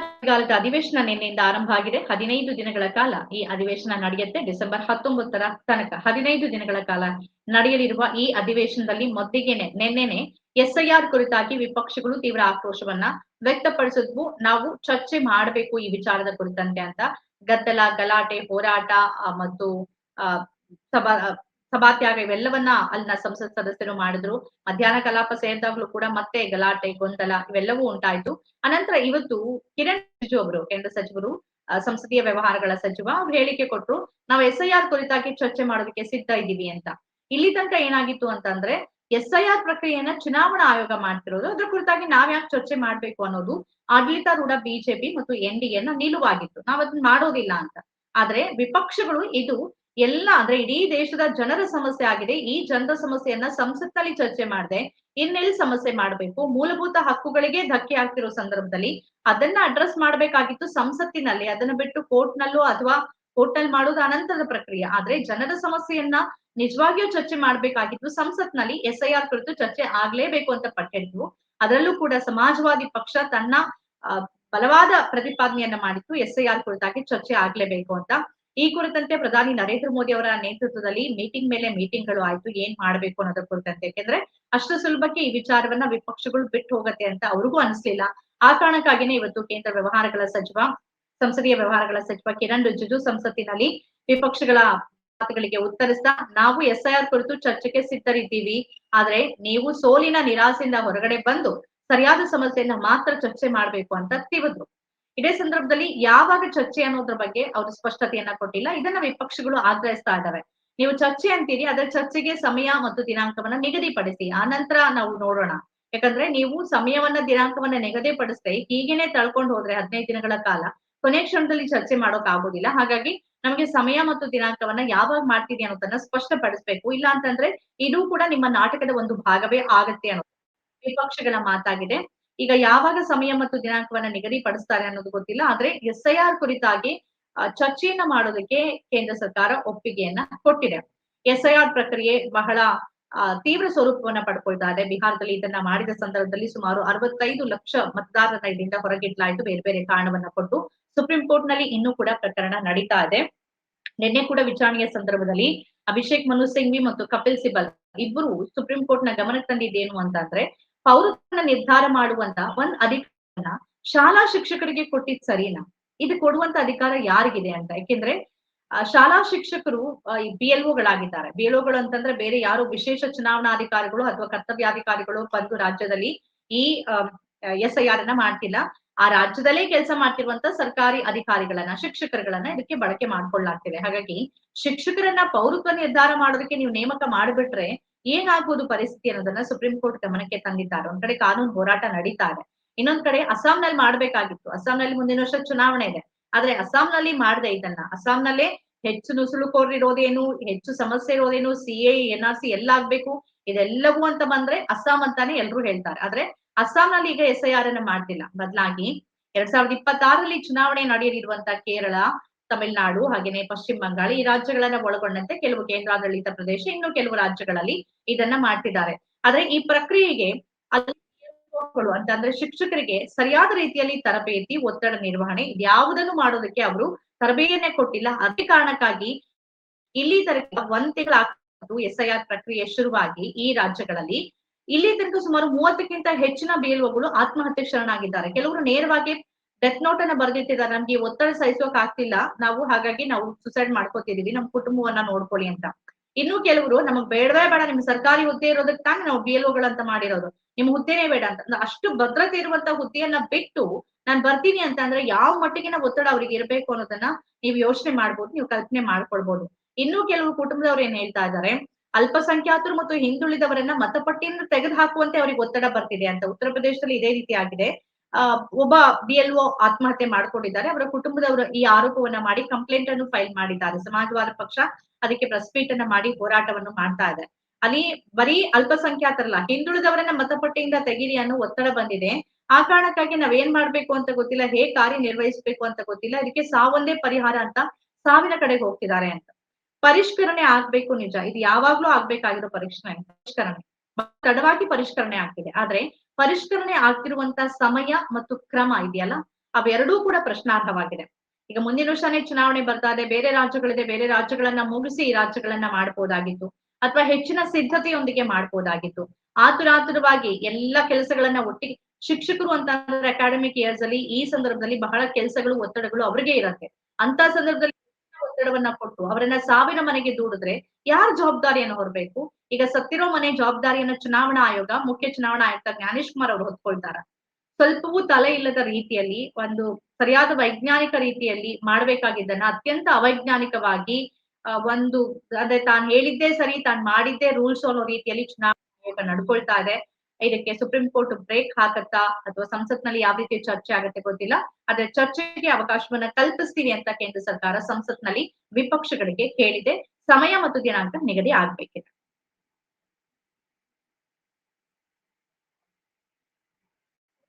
ಚಳಿಗಾಲದ ಅಧಿವೇಶನ ನಿನ್ನೆಯಿಂದ ಆರಂಭ ಆಗಿದೆ. ಹದಿನೈದು ದಿನಗಳ ಕಾಲ ಈ ಅಧಿವೇಶನ ನಡೆಯುತ್ತೆ. ಡಿಸೆಂಬರ್ ಹತ್ತೊಂಬತ್ತರ ತನಕ ಹದಿನೈದು ದಿನಗಳ ಕಾಲ ನಡೆಯಲಿರುವ ಈ ಅಧಿವೇಶನದಲ್ಲಿ ಮೊದಲಿಗೆನೆ ನಿನ್ನೆನೆ ಎಸ್ಐಆರ್ ಕುರಿತಾಗಿ ವಿಪಕ್ಷಗಳು ತೀವ್ರ ಆಕ್ರೋಶವನ್ನ ವ್ಯಕ್ತಪಡಿಸಿದ್ವು. ನಾವು ಚರ್ಚೆ ಮಾಡಬೇಕು ಈ ವಿಚಾರದ ಕುರಿತಂತೆ ಅಂತ. ಗದ್ದಲ, ಗಲಾಟೆ, ಹೋರಾಟ ಮತ್ತು ಸಭಾ ಸಭಾತ್ಯಾಗ ಇವೆಲ್ಲವನ್ನ ಅಲ್ಲಿನ ಸಂಸತ್ ಸದಸ್ಯರು ಮಾಡಿದ್ರು. ಮಧ್ಯಾಹ್ನ ಕಲಾಪ ಸೇರಿದಾಗ್ಲೂ ಕೂಡ ಮತ್ತೆ ಗಲಾಟೆ, ಗೊಂದಲ ಇವೆಲ್ಲವೂ ಉಂಟಾಯ್ತು. ಅನಂತರ ಇವತ್ತು ಕಿರಣ್ ರಿಜಿಜು ಅವರು, ಕೇಂದ್ರ ಸಚಿವರು ಸಂಸದೀಯ ವ್ಯವಹಾರಗಳ ಸಚಿವ, ಅವ್ರು ಹೇಳಿಕೆ ಕೊಟ್ರು, ನಾವು ಆರ್ ಕುರಿತಾಗಿ ಚರ್ಚೆ ಮಾಡೋದಕ್ಕೆ ಸಿದ್ಧ ಇದ್ದೀವಿ ಅಂತ. ಇಲ್ಲಿ ತನಕ ಏನಾಗಿತ್ತು ಅಂತಂದ್ರೆ ಆರ್ ಪ್ರಕ್ರಿಯೆಯನ್ನ ಚುನಾವಣಾ ಆಯೋಗ ಮಾಡ್ತಿರೋದು. ಅದ್ರ ಕುರಿತಾಗಿ ನಾವ್ ಯಾಕೆ ಚರ್ಚೆ ಮಾಡ್ಬೇಕು ಅನ್ನೋದು ಆಡಳಿತಾರೂಢ ಬಿಜೆಪಿ ಮತ್ತು ಎನ್ ಡಿ ಎನ ನಿಲುವಾಗಿತ್ತು. ನಾವ್ ಅದನ್ನ ಮಾಡೋದಿಲ್ಲ ಅಂತ. ಆದ್ರೆ ವಿಪಕ್ಷಗಳು ಇದು ಎಲ್ಲ ಅಂದ್ರೆ ಇಡೀ ದೇಶದ ಜನರ ಸಮಸ್ಯೆ ಆಗಿದೆ. ಈ ಜನರ ಸಮಸ್ಯೆಯನ್ನ ಸಂಸತ್ನಲ್ಲಿ ಚರ್ಚೆ ಮಾಡದೆ. ಇನ್ನೆಲ್ಲಿ ಸಮಸ್ಯೆ ಮಾಡಬೇಕು? ಮೂಲಭೂತ ಹಕ್ಕುಗಳಿಗೆ ಧಕ್ಕೆ ಆಗ್ತಿರೋ ಸಂದರ್ಭದಲ್ಲಿ ಅದನ್ನ ಅಡ್ರೆಸ್ ಮಾಡ್ಬೇಕಾಗಿತ್ತು ಸಂಸತ್ತಿನಲ್ಲಿ. ಅದನ್ನ ಬಿಟ್ಟು ಕೋರ್ಟ್ ನಲ್ಲೋ ಅಥವಾ ಕೋರ್ಟ್ನಲ್ಲಿ ಮಾಡೋದು ಅನಂತರದ ಪ್ರಕ್ರಿಯೆ. ಆದ್ರೆ ಜನರ ಸಮಸ್ಯೆಯನ್ನ ನಿಜವಾಗಿಯೂ ಚರ್ಚೆ ಮಾಡ್ಬೇಕಾಗಿತ್ತು. ಸಂಸತ್ನಲ್ಲಿ ಎಸ್ಐಆರ್ ಕುರಿತು ಚರ್ಚೆ ಆಗ್ಲೇಬೇಕು ಅಂತ ಪಟ್ಟಿದ್ರು ಅದರಲ್ಲೂ ಕೂಡ ಸಮಾಜವಾದಿ ಪಕ್ಷ ತನ್ನ ಬಲವಾದ ಪ್ರತಿಪಾದನೆಯನ್ನ ಮಾಡಿತ್ತು. ಎಸ್ಐಆರ್ ಕುರಿತಾಗಿ ಚರ್ಚೆ ಆಗ್ಲೇಬೇಕು ಅಂತ. ಈ ಕುರಿತಂತೆ ಪ್ರಧಾನಿ ನರೇಂದ್ರ ಮೋದಿ ಅವರ ನೇತೃತ್ವದಲ್ಲಿ ಮೀಟಿಂಗ್ ಮೇಲೆ ಮೀಟಿಂಗ್ಗಳು ಆಯ್ತು, ಏನ್ ಮಾಡ್ಬೇಕು ಅನ್ನೋದ್ರ ಕುರಿತಂತೆ. ಯಾಕೆಂದ್ರೆ ಅಷ್ಟು ಸುಲಭಕ್ಕೆ ಈ ವಿಚಾರವನ್ನ ವಿಪಕ್ಷಗಳು ಬಿಟ್ಟು ಹೋಗತ್ತೆ ಅಂತ ಅವ್ರಿಗೂ ಅನಿಸ್ಲಿಲ್ಲ. ಆ ಕಾರಣಕ್ಕಾಗಿನೇ ಇವತ್ತು ಕೇಂದ್ರ ವ್ಯವಹಾರಗಳ ಸಚಿವ, ಸಂಸದೀಯ ವ್ಯವಹಾರಗಳ ಸಚಿವ ಕಿರಣ್ ರಿಜಿಜು ಸಂಸತ್ತಿನಲ್ಲಿ ವಿಪಕ್ಷಗಳ ಮಾತುಗಳಿಗೆ ಉತ್ತರಿಸ್ತಾ, ನಾವು ಎಸ್ಐಆರ್ ಕುರಿತು ಚರ್ಚೆಗೆ ಸಿದ್ಧರಿದ್ದೀವಿ. ಆದ್ರೆ ನೀವು ಸೋಲಿನ ನಿರಾಸೆಯಿಂದ ಹೊರಗಡೆ ಬಂದು ಸರಿಯಾದ ಸಮಸ್ಯೆಯನ್ನ ಮಾತ್ರ ಚರ್ಚೆ ಮಾಡ್ಬೇಕು ಅಂತ ತಿವಿದ್ರು ಇದೇ ಸಂದರ್ಭದಲ್ಲಿ ಯಾವಾಗ ಚರ್ಚೆ ಅನ್ನೋದ್ರ ಬಗ್ಗೆ ಅವರು ಸ್ಪಷ್ಟತೆಯನ್ನ ಕೊಟ್ಟಿಲ್ಲ. ಇದನ್ನ ವಿಪಕ್ಷಗಳು ಆಗ್ರಹಿಸ್ತಾ ಇದ್ದಾವೆ. ನೀವು ಚರ್ಚೆ ಅಂತೀರಿ, ಅದರ ಚರ್ಚೆಗೆ ಸಮಯ ಮತ್ತು ದಿನಾಂಕವನ್ನ ನಿಗದಿಪಡಿಸಿ. ಆ ನಂತರ ನಾವು ನೋಡೋಣ. ಯಾಕಂದ್ರೆ ನೀವು ಸಮಯವನ್ನ, ದಿನಾಂಕವನ್ನ ನಿಗದಿಪಡಿಸದೆ ಹೀಗೇನೆ ತಳ್ಕೊಂಡು ಹೋದ್ರೆ ಹದಿನೈದು ದಿನಗಳ ಕಾಲ ಕೊನೆ ಕ್ಷಣದಲ್ಲಿ ಚರ್ಚೆ ಮಾಡೋಕ್ ಆಗೋದಿಲ್ಲ. ಹಾಗಾಗಿ ನಮಗೆ ಸಮಯ ಮತ್ತು ದಿನಾಂಕವನ್ನ ಯಾವಾಗ ಮಾಡ್ತೀರಿ ಅನ್ನೋದನ್ನ ಸ್ಪಷ್ಟಪಡಿಸ್ಬೇಕು. ಇಲ್ಲ ಅಂತಂದ್ರೆ ಇದು ಕೂಡ ನಿಮ್ಮ ನಾಟಕದ ಒಂದು ಭಾಗವೇ ಆಗತ್ತೆ ಅನ್ನೋದು. ವಿಪಕ್ಷಗಳ ಮಾತಾಗಿದೆ. ಈಗ ಯಾವಾಗ ಸಮಯ ಮತ್ತು ದಿನಾಂಕವನ್ನ ನಿಗದಿಪಡಿಸ್ತಾರೆ ಅನ್ನೋದು ಗೊತ್ತಿಲ್ಲ, ಆದ್ರೆ ಎಸ್ ಐ ಆರ್ ಕುರಿತಾಗಿ ಚರ್ಚೆಯನ್ನ ಮಾಡೋದಕ್ಕೆ ಕೇಂದ್ರ ಸರ್ಕಾರ ಒಪ್ಪಿಗೆಯನ್ನ ಕೊಟ್ಟಿದೆ. ಎಸ್ ಐ ಆರ್ ಪ್ರಕ್ರಿಯೆ ಬಹಳ ತೀವ್ರ ಸ್ವರೂಪವನ್ನ ಪಡ್ಕೊಳ್ತಾ ಇದೆ ಬಿಹಾರದಲ್ಲಿ ಇದನ್ನ ಮಾಡಿದ ಸಂದರ್ಭದಲ್ಲಿ ಸುಮಾರು ಅರವತ್ತೈದು ಲಕ್ಷ ಮತದಾರರ ಇದರಿಂದ ಹೊರಗಿಡ್ಲಾಯಿತು. ಬೇರೆ ಬೇರೆ ಕಾರಣವನ್ನ ಕೊಟ್ಟು ಸುಪ್ರೀಂ ಕೋರ್ಟ್ನಲ್ಲಿ ಇನ್ನೂ ಕೂಡ ಪ್ರಕರಣ ನಡೀತಾ ಇದೆ ನಿನ್ನೆ ಕೂಡ ವಿಚಾರಣೆಯ ಸಂದರ್ಭದಲ್ಲಿ ಅಭಿಷೇಕ್ ಮನು ಸಿಂಘ್ವಿ ಮತ್ತು ಕಪಿಲ್ ಸಿಬಲ್ ಇಬ್ಬರು ಸುಪ್ರೀಂ ಕೋರ್ಟ್ನ ಗಮನಕ್ಕೆ ತಂದಿದ್ದೇನು ಅಂತಂದ್ರೆ ಪೌರತ್ವನ ನಿರ್ಧಾರ ಮಾಡುವಂತ ಒಂದ್ ಅಧಿಕಾರನ ಶಾಲಾ ಶಿಕ್ಷಕರಿಗೆ ಕೊಟ್ಟಿದ್ ಸರಿನಾ? ಇದು ಕೊಡುವಂತ ಅಧಿಕಾರ ಯಾರಿಗಿದೆ ಅಂತ? ಯಾಕೆಂದ್ರೆ ಶಾಲಾ ಶಿಕ್ಷಕರು ಬಿ ಎಲ್ ಗಳಾಗಿದ್ದಾರೆ. ಬಿ ಎಲ್ಗಳು ಅಂತಂದ್ರೆ ಬೇರೆ ಯಾರು ವಿಶೇಷ ಚುನಾವಣಾಧಿಕಾರಿಗಳು ಅಥವಾ ಕರ್ತವ್ಯಾಧಿಕಾರಿಗಳು ಬಂದು ರಾಜ್ಯದಲ್ಲಿ ಈ ಎಸ್ ಐ ಆರ್ ಅನ್ನ ಮಾಡ್ತಿಲ್ಲ. ಆ ರಾಜ್ಯದಲ್ಲೇ ಕೆಲಸ ಮಾಡ್ತಿರುವಂತ ಸರ್ಕಾರಿ ಅಧಿಕಾರಿಗಳನ್ನ, ಶಿಕ್ಷಕರುಗಳನ್ನ ಇದಕ್ಕೆ ಬಳಕೆ ಮಾಡ್ಕೊಳ್ಳಾಗ್ತಿದೆ. ಹಾಗಾಗಿ ಶಿಕ್ಷಕರನ್ನ ಪೌರತ್ವ ನಿರ್ಧಾರ ಮಾಡೋದಕ್ಕೆ ನೀವು ನೇಮಕ ಮಾಡಿಬಿಟ್ರೆ ಏನಾಗ್ಬೋದು ಪರಿಸ್ಥಿತಿ ಅನ್ನೋದನ್ನ ಸುಪ್ರೀಂ ಕೋರ್ಟ್ ಗಮನಕ್ಕೆ ತಂದಿದ್ದಾರೆ. ಒಂದ್ ಕಡೆ ಕಾನೂನು ಹೋರಾಟ ನಡೀತಾ ಇದೆ ಇನ್ನೊಂದ್ ಕಡೆ ಅಸ್ಸಾಂನಲ್ಲಿ ಮಾಡ್ಬೇಕಾಗಿತ್ತು. ಅಸ್ಸಾಂನಲ್ಲಿ ಮುಂದಿನ ವರ್ಷ ಚುನಾವಣೆ ಇದೆ. ಆದ್ರೆ ಅಸ್ಸಾಂನಲ್ಲಿ ಮಾಡದೆ ಇದನ್ನ. ಅಸ್ಸಾಂನಲ್ಲೇ ಹೆಚ್ಚು ನುಸುಳುಕೋರ್ ಇರೋದೇನು, ಹೆಚ್ಚು ಸಮಸ್ಯೆ ಇರೋದೇನು, C A, N R C ಎಲ್ಲ ಆಗ್ಬೇಕು. ಇದೆಲ್ಲವೂ ಅಂತ ಬಂದ್ರೆ ಅಸ್ಸಾಂ ಅಂತಾನೆ ಎಲ್ರು ಹೇಳ್ತಾರೆ. ಆದ್ರೆ ಅಸ್ಸಾಂನಲ್ಲಿ ಈಗ ಎಸ್ ಐ ಆರ್ ಅನ್ನ ಮಾಡ್ತಿಲ್ಲ. ಬದಲಾಗಿ ಎರಡ್ ಸಾವಿರದ ಇಪ್ಪತ್ತಾರಲ್ಲಿ ಚುನಾವಣೆ ನಡೆಯಲಿರುವಂತ ಕೇರಳ ತಮಿಳುನಾಡು, ಹಾಗೇನೆ ಪಶ್ಚಿಮ ಬಂಗಾಳ ಈ ರಾಜ್ಯಗಳನ್ನ ಒಳಗೊಂಡಂತೆ ಕೆಲವು ಕೇಂದ್ರಾಡಳಿತ ಪ್ರದೇಶ, ಇನ್ನು ಕೆಲವು ರಾಜ್ಯಗಳಲ್ಲಿ ಇದನ್ನ ಮಾಡ್ತಿದ್ದಾರೆ. ಆದ್ರೆ ಈ ಪ್ರಕ್ರಿಯೆಗೆ ಅಂತಂದ್ರೆ ಶಿಕ್ಷಕರಿಗೆ ಸರಿಯಾದ ರೀತಿಯಲ್ಲಿ ತರಬೇತಿ, ಒತ್ತಡ ನಿರ್ವಹಣೆ ಇದ್ಯಾವುದನ್ನು ಮಾಡೋದಕ್ಕೆ ಅವರು ತರಬೇತಿಯನ್ನೇ ಕೊಟ್ಟಿಲ್ಲ. ಅದೇ ಕಾರಣಕ್ಕಾಗಿ ಇಲ್ಲಿ ತನಕ ಒಂದ್ ತಿಂಗಳಾಗ್ತು ಎಸ್ ಐ ಪ್ರಕ್ರಿಯೆ ಶುರುವಾಗಿ ಈ ರಾಜ್ಯಗಳಲ್ಲಿ. ಇಲ್ಲಿ ತನಕ ಸುಮಾರು ಮೂವತ್ತಕ್ಕಿಂತ ಹೆಚ್ಚಿನ ಬೇಲ್ವಗಳು ಆತ್ಮಹತ್ಯೆ ಶರಣಾಗಿದ್ದಾರೆ. ಕೆಲವರು ನೇರವಾಗಿ ಡೆತ್ ನೋಟ್ ಅನ್ನ ಬರ್ದಿಟ್ಟಿದ್ದಾರೆ. ನಮ್ಗೆ ಒತ್ತಡ ಸಹಿಸೋಕ್ ಆಗ್ತಿಲ್ಲ. ನಾವು ಹಾಗಾಗಿ ನಾವು ಸುಸೈಡ್ ಮಾಡ್ಕೋತಿದೀವಿ. ನಮ್ ಕುಟುಂಬವನ್ನ ನೋಡ್ಕೊಳ್ಳಿ ಅಂತ. ಇನ್ನು ಕೆಲವರು ನಮಗ್ ಬೇಡವೇ ಬೇಡ. ನಿಮ್ ಸರ್ಕಾರಿ ಹುದ್ದೆ ಇರೋದಕ್ಕೆ ತಾನೇ ನಾವು ಬಿ ಎಲ್ ಮಾಡಿರೋದು. ನಿಮ್ ಹುದ್ದೆನೇ ಬೇಡ ಅಂತ. ಅಷ್ಟು ಭದ್ರತೆ ಇರುವಂತ ಹುದ್ದೆಯನ್ನ ಬಿಟ್ಟು ನಾನ್ ಬರ್ತೀನಿ ಅಂತ ಅಂದ್ರೆ ಯಾವ ಮಟ್ಟಿಗಿನ ಒತ್ತಡ ಅವ್ರಿಗೆ ಇರಬೇಕು ಅನ್ನೋದನ್ನ ನೀವು ಯೋಚನೆ ಮಾಡ್ಬೋದು, ನೀವು ಕಲ್ಪನೆ ಮಾಡ್ಕೊಳ್ಬಹುದು ಇನ್ನು ಕೆಲವು ಕುಟುಂಬದವ್ರು ಏನ್ ಹೇಳ್ತಾ ಇದ್ದಾರೆ? ಅಲ್ಪಸಂಖ್ಯಾತರು ಮತ್ತು ಹಿಂದುಳಿದವರನ್ನ ಮತಪಟ್ಟಿಯಿಂದ ತೆಗೆದು ಹಾಕುವಂತೆ ಅವ್ರಿಗೆ ಒತ್ತಡ ಬರ್ತಿದೆ ಅಂತ. ಉತ್ತರ ಪ್ರದೇಶದಲ್ಲಿ ಇದೇ ರೀತಿ ಆಗಿದೆ. ಒಬ್ಬ ಬಿ ಎಲ್ ಒ ಆತ್ಮಹತ್ಯೆ ಮಾಡ್ಕೊಂಡಿದ್ದಾರೆ. ಅವರ ಕುಟುಂಬದವರು ಈ ಆರೋಪವನ್ನ ಮಾಡಿ ಕಂಪ್ಲೇಂಟ್ ಅನ್ನು ಫೈಲ್ ಮಾಡಿದ್ದಾರೆ. ಸಮಾಜವಾದ ಪಕ್ಷ ಅದಕ್ಕೆ ಪ್ರೆಸ್ ಅನ್ನ ಮಾಡಿ ಹೋರಾಟವನ್ನು ಮಾಡ್ತಾ ಇದೆ. ಅಲ್ಲಿ ಬರೀ ಅಲ್ಪಸಂಖ್ಯಾತರಲ್ಲ ಹಿಂದುಳಿದವರನ್ನ ಮತಪಟ್ಟಿಯಿಂದ ತೆಗೀರಿ ಅನ್ನೋ ಒತ್ತಡ ಬಂದಿದೆ. ಆ ಕಾರಣಕ್ಕಾಗಿ ನಾವ್ ಏನ್ ಮಾಡ್ಬೇಕು ಅಂತ ಗೊತ್ತಿಲ್ಲ, ಹೇಗ್ ಕಾರ್ಯನಿರ್ವಹಿಸ್ಬೇಕು ಅಂತ ಗೊತ್ತಿಲ್ಲ. ಇದಕ್ಕೆ ಸಾವೊಂದೇ ಪರಿಹಾರ ಅಂತ ಸಾವಿನ ಕಡೆಗೆ ಹೋಗ್ತಿದ್ದಾರೆ ಅಂತ. ಪರಿಷ್ಕರಣೆ ಆಗ್ಬೇಕು ನಿಜ. ಇದು ಯಾವಾಗ್ಲೂ ಆಗ್ಬೇಕಾಗಿರೋ ಪರಿಷ್ಕರಣೆ. ಪರಿಷ್ಕರಣೆ. ತಡವಾಗಿ ಪರಿಷ್ಕರಣೆ ಆಗ್ತಿದೆ. ಆದ್ರೆ ಪರಿಷ್ಕರಣೆ ಆಗ್ತಿರುವಂತ ಸಮಯ ಮತ್ತು ಕ್ರಮ ಇದೆಯಲ್ಲ, ಅವೆರಡೂ ಕೂಡ ಪ್ರಶ್ನಾರ್ಹವಾಗಿದೆ ಈಗ ಮುಂದಿನ ವರ್ಷನೇ ಚುನಾವಣೆ ಬರ್ತಾ ಇದೆ, ಬೇರೆ ರಾಜ್ಯಗಳಿದೆ, ಬೇರೆ ರಾಜ್ಯಗಳನ್ನ ಮುಗಿಸಿ ಈ ರಾಜ್ಯಗಳನ್ನ ಮಾಡಬಹುದಾಗಿತ್ತು ಅಥವಾ ಹೆಚ್ಚಿನ ಸಿದ್ಧತೆಯೊಂದಿಗೆ ಮಾಡಬಹುದಾಗಿತ್ತು ಆತುರಾತುರವಾಗಿ ಎಲ್ಲ ಕೆಲಸಗಳನ್ನ ಒಟ್ಟಿಗೆ, ಶಿಕ್ಷಕರು ಅಂತ ಅಂದ್ರೆ ಅಕಾಡೆಮಿಕ್ ಇಯರ್ಸ್ ಅಲ್ಲಿ ಈ ಸಂದರ್ಭದಲ್ಲಿ ಬಹಳ ಕೆಲಸಗಳು, ಒತ್ತಡಗಳು ಅವ್ರಿಗೆ ಇರತ್ತೆ. ಅಂತ ಸಂದರ್ಭದಲ್ಲಿ ಒತ್ತಡವನ್ನ ಕೊಟ್ಟು ಅವರನ್ನ ಸಾವಿನ ಮನೆಗೆ ದೂಡಿದ್ರೆ ಯಾರ್ ಜವಾಬ್ದಾರಿಯನ್ನು ಹೊರಬೇಕು? ಈಗ ಸತ್ತಿರೋ ಮನೆ ಜವಾಬ್ದಾರಿಯನ್ನ ಚುನಾವಣಾ ಆಯೋಗ, ಮುಖ್ಯ ಚುನಾವಣಾ ಆಯುಕ್ತ ಜ್ಞಾನೇಶ್ ಕುಮಾರ್ ಅವರು ಹೊತ್ಕೊಳ್ತಾರ. ಸ್ವಲ್ಪವೂ ತಲೆ ಇಲ್ಲದ ರೀತಿಯಲ್ಲಿ, ಒಂದು ಸರಿಯಾದ ವೈಜ್ಞಾನಿಕ ರೀತಿಯಲ್ಲಿ ಮಾಡ್ಬೇಕಾಗಿದ್ದನ್ನ ಅತ್ಯಂತ ಅವೈಜ್ಞಾನಿಕವಾಗಿ ಒಂದು, ಅಂದ್ರೆ ತಾನು ಹೇಳಿದ್ದೇ ಸರಿ, ತಾನು ಮಾಡಿದ್ದೇ ರೂಲ್ಸ್ ಅನ್ನೋ ರೀತಿಯಲ್ಲಿ ಚುನಾವಣಾ ಆಯೋಗ ನಡ್ಕೊಳ್ತಾ ಇದೆ. ಇದಕ್ಕೆ ಸುಪ್ರೀಂ ಕೋರ್ಟ್ ಬ್ರೇಕ್ ಹಾಕತ್ತಾ? ಅಥವಾ ಸಂಸತ್ನಲ್ಲಿ ಯಾವ ರೀತಿ ಚರ್ಚೆ ಆಗತ್ತೆ ಗೊತ್ತಿಲ್ಲ. ಆದ್ರೆ ಚರ್ಚೆಗೆ ಅವಕಾಶವನ್ನ ಕಲ್ಪಿಸ್ತೀವಿ ಅಂತ ಕೇಂದ್ರ ಸರ್ಕಾರ ಸಂಸತ್ನಲ್ಲಿ ವಿಪಕ್ಷಗಳಿಗೆ ಕೇಳಿದೆ ಸಮಯ ಮತ್ತು ದಿನಾಂಕ ನಿಗದಿ ಆಗ್ಬೇಕಿದೆ.